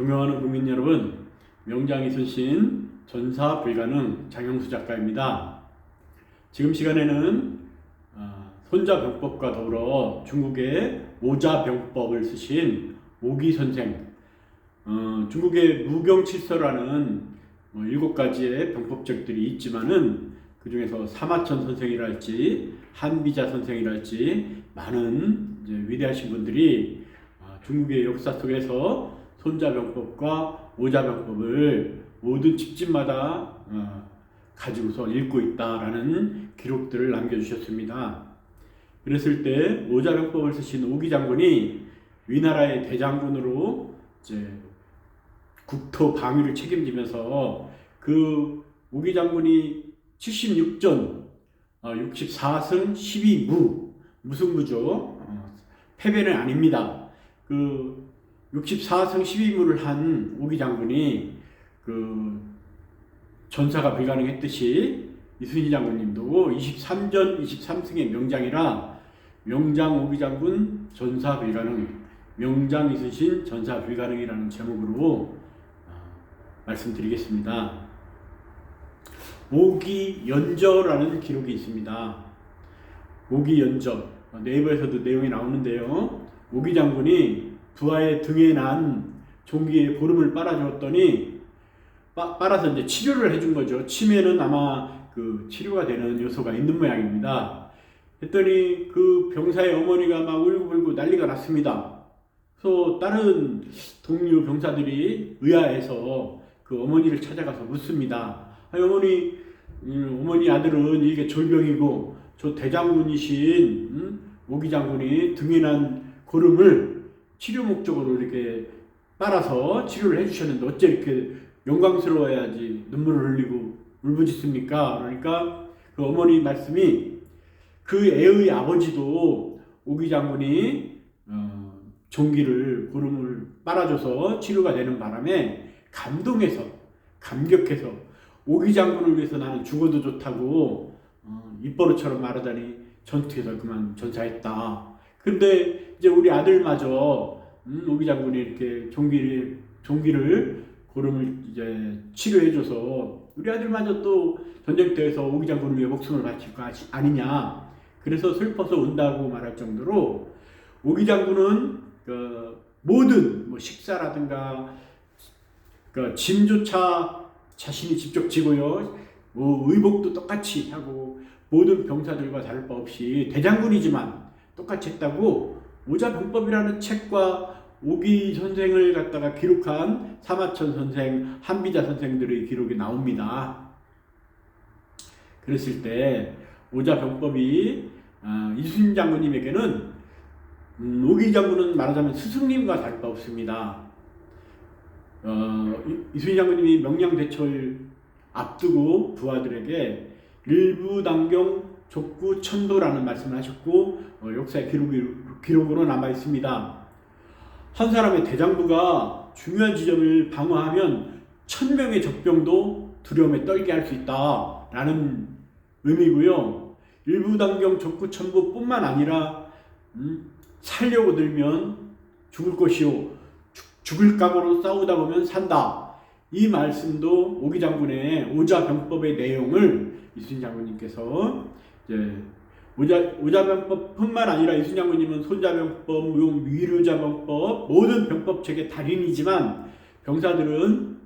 존경하는 국민 여러분, 명장이 쓰신 전사 불가능 장영수 작가입니다. 지금 시간에는 아, 손자병법과 더불어 중국의 오자병법을 쓰신 오기 선생, 어, 중국의 무경칠서라는 뭐 일곱 가지의 병법책들이 있지만은 그 중에서 사마천 선생이랄지 한비자 선생이랄지 많은 위대하신 분들이 아, 중국의 역사 속에서 손자병법과 오자병법을 모든 집집마다 어, 가지고서 읽고 있다라는 기록들을 남겨주셨습니다. 그랬을 때 오자병법을 쓰신 오기 장군이 위나라의 대장군으로 이제 국토 방위를 책임지면서 그 오기 장군이 76전 어, 64승 12무 무승부죠. 어, 패배는 아닙니다. 그 64승 12무를 한 오기 장군이 그 전사가 불가능했듯이 이순신 장군님도 23전 23승의 명장이라 명장 오기 장군 전사 불가능 명장 이순신 전사 불가능이라는 제목으로 어, 말씀드리겠습니다. 오기 연저라는 기록이 있습니다. 오기 연저 어, 네이버에서도 내용이 나오는데요. 오기 장군이 부하의 등에 난 종기에 보름을 빨아주었더니 빠, 빨아서 이제 치료를 해준 거죠. 치매는 아마 그 치료가 되는 요소가 있는 모양입니다. 했더니 그 병사의 어머니가 막 울고불고 난리가 났습니다. 그래서 다른 동료 병사들이 의아해서 그 어머니를 찾아가서 묻습니다. 아니, 어머니, 음, 어머니 아들은 이게 졸병이고 저 대장군이신 음, 오기 장군이 등에 난 고름을 치료 목적으로 이렇게 빨아서 치료를 해주셨는데 어째 이렇게 영광스러워야지 눈물을 흘리고 울부짖습니까? 그러니까 그 어머니 말씀이 그 애의 아버지도 오기 장군이 어, 종기를 고름을 빨아줘서 치료가 되는 바람에 감동해서 감격해서 오기 장군을 위해서 나는 죽어도 좋다고 어, 입버릇처럼 말하다니 전투에서 그만 전사했다. 근데 이제 우리 아들마저 음, 오기 장군이 이렇게 종기를 종기를 고름을 이제 치료해줘서 우리 아들마저 또 전쟁터에서 오기 장군을 위해 목숨을 바칠 거 아니냐. 그래서 슬퍼서 운다고 말할 정도로 오기 장군은 그 모든 뭐 식사라든가 그 짐조차 자신이 직접 지고요. 뭐 의복도 똑같이 하고 모든 병사들과 다를 바 없이 대장군이지만 똑같이 했다고 오자병법이라는 책과 오기 선생을 갖다가 기록한 사마천 선생, 한비자 선생들의 기록이 나옵니다. 그랬을 때 오자병법이 아, 이순신 장군님에게는 음, 오기 장군은 말하자면 스승님과 다를 바 없습니다. 어, 이- 이순신 장군님이 명량대처를 앞두고 부하들에게 일부 당경 족구 천도라는 말씀을 하셨고 어, 역사의 기록이, 기록으로 남아 있습니다. 한 사람의 대장부가 중요한 지점을 방어하면 천 명의 적병도 두려움에 떨게 할 수 있다라는 의미고요. 일부당경 적구 천부뿐만 아니라 음, 살려고 들면 죽을 것이요 죽- 죽을 각오로 싸우다 보면 산다. 이 말씀도 오기 장군의 오자 병법의 내용을 이순신 장군님께서 이제 오자, 오자병법뿐만 아니라 이순신 장군님은 손자병법, 용 위류자병법 모든 병법책의 달인이지만 병사들은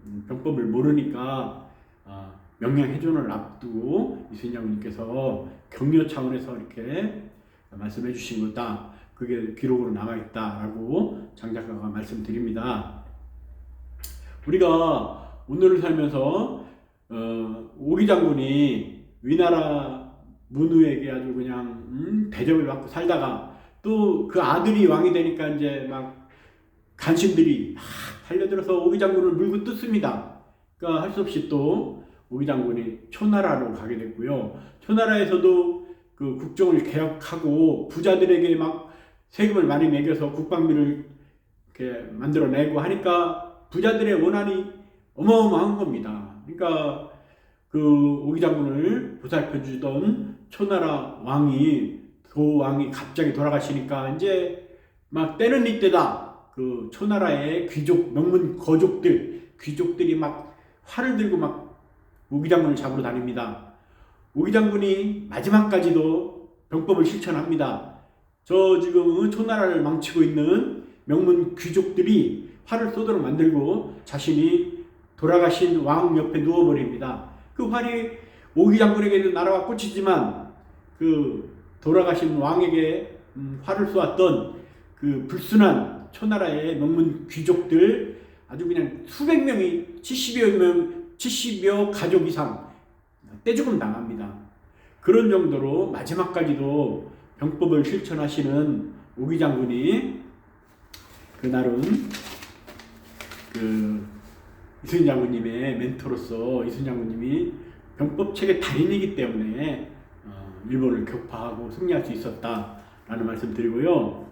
음, 병법을 모르니까 아, 명령해준을 앞두고 이순신 장군님께서 격려 차원에서 이렇게 말씀해 주신 거다. 그게 기록으로 남아 있다라고 장 작가가 말씀드립니다. 우리가 오늘을 살면서 어, 오기 장군이 위나라 문우에게 아주 그냥 음, 대접을 받고 살다가 또 그 아들이 왕이 되니까 이제 막 간신들이 막 달려들어서 오기 장군을 물고 뜯습니다. 그러니까 할 수 없이 또 오기 장군이 초나라로 가게 됐고요. 초나라에서도 그 국정을 개혁하고 부자들에게 막 세금을 많이 매겨서 국방비를 이렇게 만들어내고 하니까 부자들의 원한이 어마어마한 겁니다. 그러니까 그 오기 장군을 보살펴 주던 초나라 왕이 도 왕이 갑자기 돌아가시니까 이제 막 때는 이때다. 그 초나라의 귀족 명문 거족들 귀족들이 막 활을 들고 막 오기 장군을 잡으러 다닙니다. 오기 장군이 마지막까지도 병법을 실천합니다. 저 지금 초나라를 망치고 있는 명문 귀족들이 활을 쏘도록 만들고 자신이 돌아가신 왕 옆에 누워버립니다. 그 활이 오기 장군에게도 날아와 꽂히지만 그 돌아가신 왕에게 음, 활을 쏘았던 그 불순한 초나라의 명문 귀족들 아주 그냥 수백 명이 70여 명, 70여 가족 이상 떼죽음 당합니다. 그런 정도로 마지막까지도 병법을 실천하시는 오기 장군이 그날은 그 이순 장군님의 멘토로서 이순 장군님이 병법 책의 달인이기 때문에 어, 일본을 격파하고 승리할 수 있었다라는 말씀 드리고요.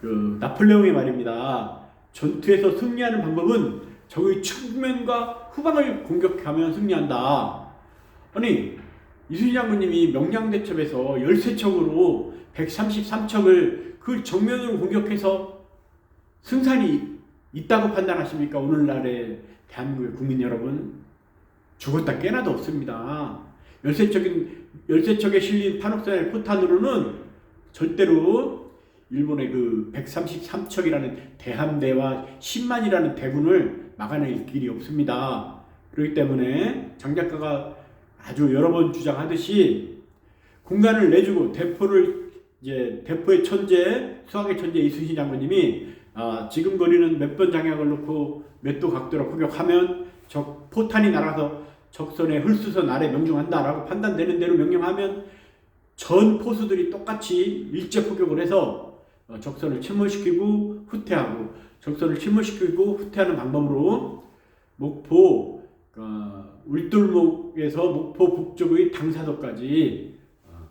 그 나폴레옹의 말입니다. 전투에서 승리하는 방법은 적의 측면과 후방을 공격하면 승리한다. 아니 이순신 장군님이 명량대첩에서 열세척으로 133척을 그 정면으로 공격해서 승산이 있다고 판단하십니까? 오늘날의 대한민국의 국민 여러분 죽었다 깨나도 없습니다. 열세척인 열세척에 실린 판옥산의 포탄으로는 절대로 일본의 그 133척이라는 대함대와 10만이라는 대군을 막아낼 길이 없습니다. 그렇기 때문에 장 작가가 아주 여러 번 주장하듯이 공간을 내주고 대포를 이제 대포의 천재 수학의 천재 이순신 장군님이 아, 지금 거리는 몇 번 장약을 놓고 몇 도 각도로 포격하면 적 포탄이 날아서 적선에 hul수선 아래 명중한다라고 판단되는 대로 명령하면 전 포수들이 똑같이 일제 포격을 해서 어, 적선을 침몰시키고 후퇴하고 적선을 침몰시키고 후퇴하는 방법으로 목포 어, 울돌목에서 목포 북쪽의 당사도까지 어,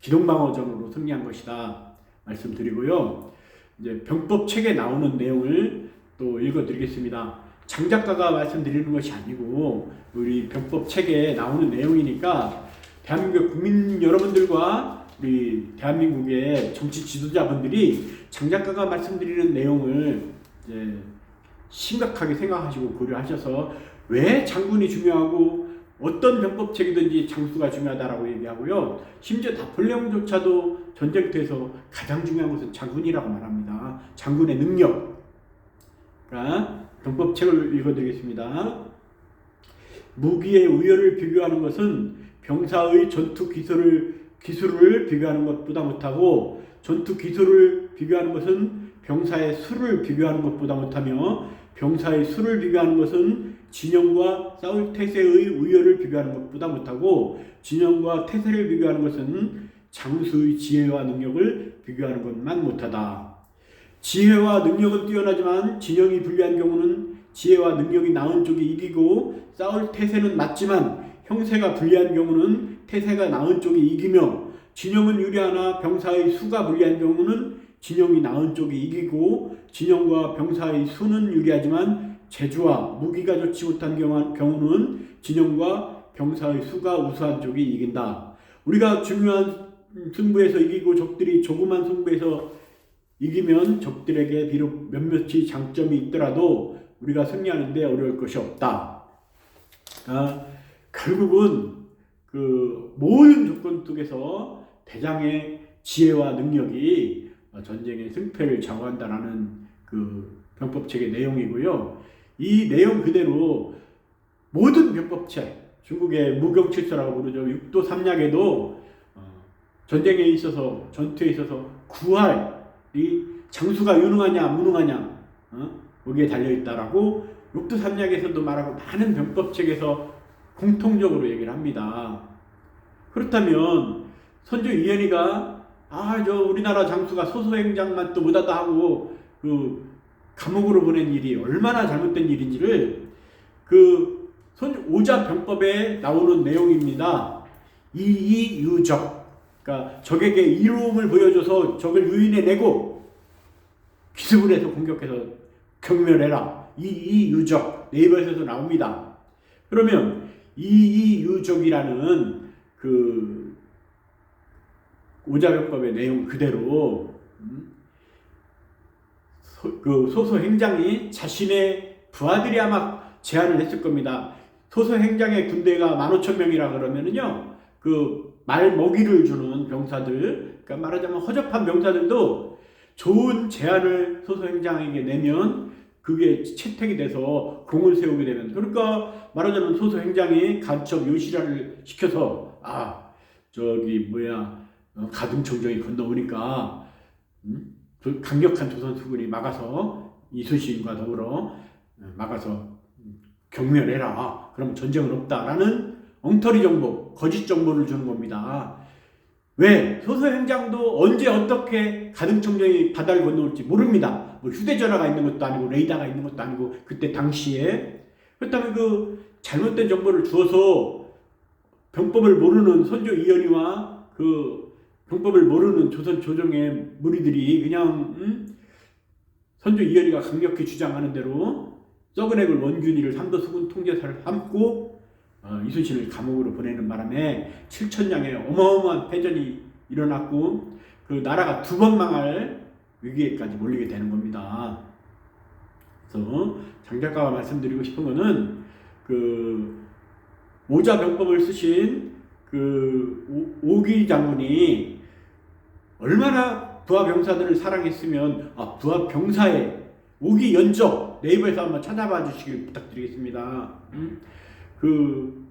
기동방어전으로 승리한 것이다 말씀드리고요. 이제 병법 책에 나오는 내용을 또 읽어드리겠습니다. 장 작가가 말씀드리는 것이 아니고 우리 병법 책에 나오는 내용이니까 대한민국 국민 여러분들과 우리 대한민국의 정치 지도자분들이 장 작가가 말씀드리는 내용을 이제 심각하게 생각하시고 고려하셔서 왜 장군이 중요하고 어떤 병법책이든지 장수가 중요하다라고 얘기하고요. 심지어 나폴레옹조차도 전쟁터에서 가장 중요한 것은 장군이라고 말합니다. 장군의 능력. 그러니까 병법책을 읽어드리겠습니다. 무기의 우열을 비교하는 것은 병사의 전투 기술을 기술을 비교하는 것보다 못하고 전투 기술을 비교하는 것은 병사의 수를 비교하는 것보다 못하며 병사의 수를 비교하는 것은 진영과 싸울 태세의 우열을 비교하는 것보다 못하고 진영과 태세를 비교하는 것은 장수의 지혜와 능력을 비교하는 것만 못하다. 지혜와 능력은 뛰어나지만 진영이 불리한 경우는 지혜와 능력이 나은 쪽이 이기고 싸울 태세는 맞지만 형세가 불리한 경우는 태세가 나은 쪽이 이기며 진영은 유리하나 병사의 수가 불리한 경우는 진영이 나은 쪽이 이기고 진영과 병사의 수는 유리하지만 재주와 무기가 좋지 못한 경우는 진영과 병사의 수가 우수한 쪽이 이긴다. 우리가 중요한 승부에서 이기고 적들이 조그만 승부에서 이기면 적들에게 비록 몇몇이 장점이 있더라도 우리가 승리하는데 어려울 것이 없다. 아, 결국은 그 모든 조건 속에서 대장의 지혜와 능력이 전쟁의 승패를 좌우한다라는 그 병법책의 내용이고요. 이 내용 그대로 모든 병법책, 중국의 무경칠서라고 부르죠. 육도 삼약에도 전쟁에 있어서 전투에 있어서 구할 이 장수가 유능하냐 무능하냐 어? 거기에 달려 있다라고 육도 삼약에서도 말하고 많은 병법책에서 공통적으로 얘기를 합니다. 그렇다면 선조 이현이가 아 저 우리나라 장수가 소소행장만 또 못하다 하고 그 감옥으로 보낸 일이 얼마나 잘못된 일인지를 그 선, 오자 병법에 나오는 내용입니다. 이이유적. 그러니까 적에게 이로움을 보여줘서 적을 유인해내고 기습을 해서 공격해서 경멸해라. 이 이 유적. 네이버에서도 나옵니다. 그러면 이 이 유적이라는 그 오자병법의 내용 그대로 음? 소, 그 소소 행장이 자신의 부하들이 아마 제안을 했을 겁니다. 소소 행장의 군대가 15,000명이라 그러면은요. 그 말 먹이를 주는 병사들, 그러니까 말하자면 허접한 병사들도 좋은 제안을 소소 행장에게 내면 그게 채택이 돼서 공을 세우게 되면 그러니까 말하자면 소소 행장이 간첩 요시라를 시켜서 아 저기 뭐야 어, 가등청정이 건너오니까 음? 그 강력한 조선 수군이 막아서 이순신과 더불어 어, 막아서 음, 경멸해라. 그럼 전쟁은 없다라는 엉터리 정보, 거짓 정보를 주는 겁니다. 왜? 소소행장도 언제 어떻게 가등청정이 바다를 건너올지 모릅니다. 뭐 휴대전화가 있는 것도 아니고 레이더가 있는 것도 아니고 그때 당시에 그렇다면 그 잘못된 정보를 주어서 병법을 모르는 선조 이현희와 그 병법을 모르는 조선 조정의 무리들이 그냥 음? 선조 이현희가 강력히 주장하는 대로 썩은 액을 원균이를 삼도수군 통제사를 삼고 어, 이순신을 감옥으로 보내는 바람에 7천량의 어마어마한 패전이 일어났고 그 나라가 두 번 망할 위기에까지 몰리게 되는 겁니다. 그래서 장 작가가 말씀드리고 싶은 거는 그 모자 병법을 쓰신 그 오- 오기 장군이 얼마나 부하 병사들을 사랑했으면 아 부하 병사의 오기 연적 네이버에서 한번 찾아봐 주시길 부탁드리겠습니다. 음? 그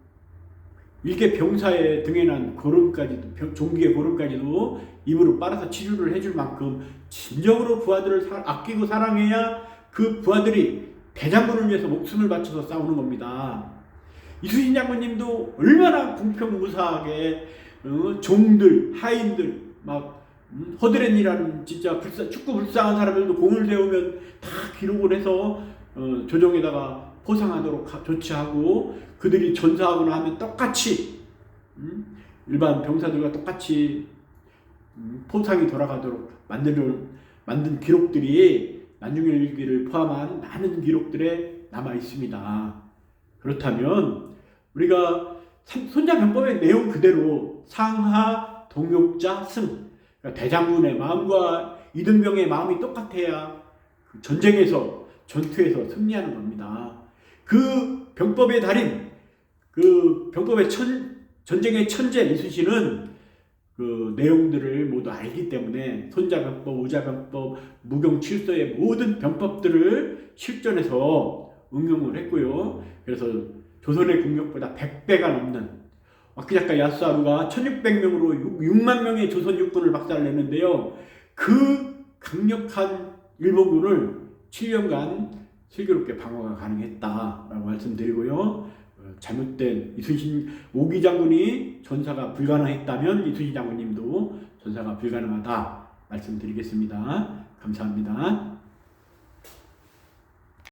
일개 병사의 등에 난 고름까지도 병- 종기의 고름까지도 입으로 빨아서 치료를 해줄 만큼 진정으로 부하들을 사- 아끼고 사랑해야 그 부하들이 대장군을 위해서 목숨을 바쳐서 싸우는 겁니다. 이수진 장군님도 얼마나 공평무사하게 어, 종들 하인들 막 음, 허드렛이라는 진짜 불쌍, 축구 불쌍한 사람들도 공을 세우면 다 기록을 해서 어, 조정에다가 포상하도록 하- 조치하고 그들이 전사하거나 하면 똑같이 음, 일반 병사들과 똑같이 음, 포상이 돌아가도록 만든 만든 기록들이 난중일기를 포함한 많은 기록들에 남아 있습니다. 그렇다면 우리가 삼- 손자병법의 내용 그대로 상하 동욕자 승 그러니까 대장군의 마음과 이등병의 마음이 똑같아야 그 전쟁에서 전투에서 승리하는 겁니다. 그 병법의 달인 그 병법의 천, 전쟁의 천재 이순신은 그 내용들을 모두 알기 때문에 손자병법, 우자병법, 무경칠서의 모든 병법들을 실전에서 응용을 했고요. 그래서 조선의 국력보다 100배가 넘는 와키자카 야스하루가 1600명으로 6 만 명의 조선 육군을 박살냈는데요. 그 강력한 일본군을 7년간 슬기롭게 방어가 가능했다라고 말씀드리고요. 어, 잘못된 이순신 오기 장군이 전사가 불가능했다면 이순신 장군님도 전사가 불가능하다 말씀드리겠습니다. 감사합니다.